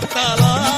ಭಕ್ತಲಾ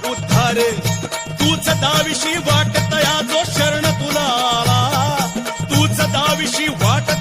तूच दाविशी वाटतया जो शरण तुला आला. तूच दाविशी वाट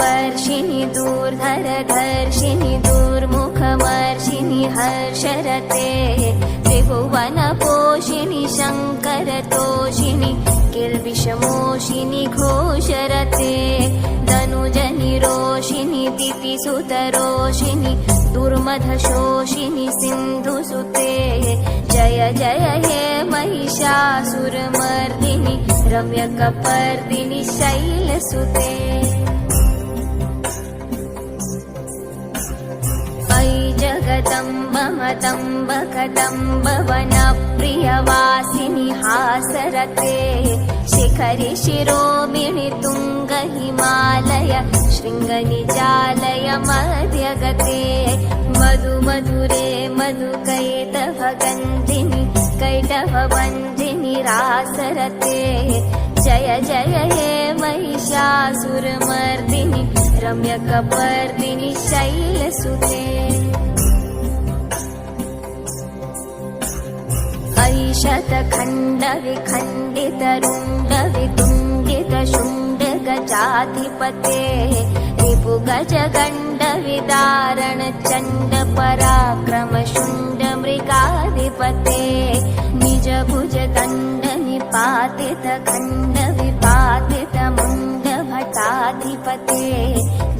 वर्षिणि दूर्धरधर्षिणि दूर्मुखमर्षिणि हर्षरते त्रिभुवनपोषिणि शङ्करतोषिणि किल्बिषमोषिनि घोषरते धनुजनिरोषिणि दितिसुतरोषिणि दुर्मधशोषिनि सिन्धुसुते जय जय हे महिषासुरमर्दिनि रम्यकपर्दिनि शैलसुते जगदम्ब मतम्ब कदम्ब वनप्रियवासिनि हासरते शिखरि शिरोमिणि तुङ्ग हिमालय शृङ्गनिजालय मध्यगते मधु मधुरे मधुकैटभ गन्धिनि कैटभवन्दिनि रासरते जय जय हे महिषासुरमर्दिनि रम्यकपर्दिनि शैलसुते ऐशतखण्डविखण्डितरुण्डवितुण्डितशुण्डगजाधिपते रिपुगजगण्डविदारण चण्ड पराक्रमशुण्ड मृगाधिपते निज भुज दण्ड निपातित खण्ड विपातित मुण्ड भटाधिपते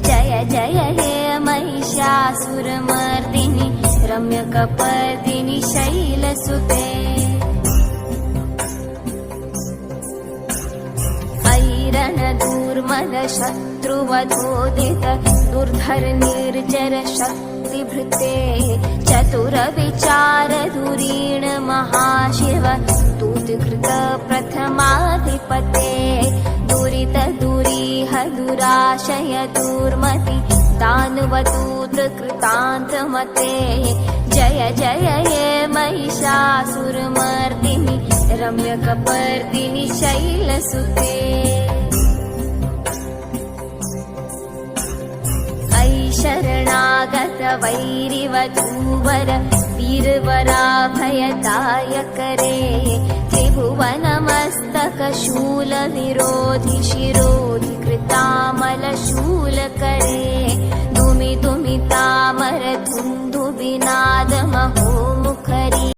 जय जय हे महिषासुरमर्दिनि रम्यकपर्दिनि शैलसुते ऐरणदूर्मद शत्रुवधोदित दुर्धर निर्जर शक्तिभृते चतुरविचार धुरीण महाशिव स्तुतिकृत प्रथमाधिपते दुरित दुरीह दुराशय दुर्मति दानवदूत कृतान्तमते जय जय हे महिषासुरमर्दिनि रम्यकपर्दिनि शैलसुते शरणागत वैरिवधूवर वीरवराभयदायकरे त्रिभुवनमस्तक शूलविरोधि शिरोधि कृतामलशूलकरे दुमि दुमि तामर धुन्धु विनादमहो मुखरी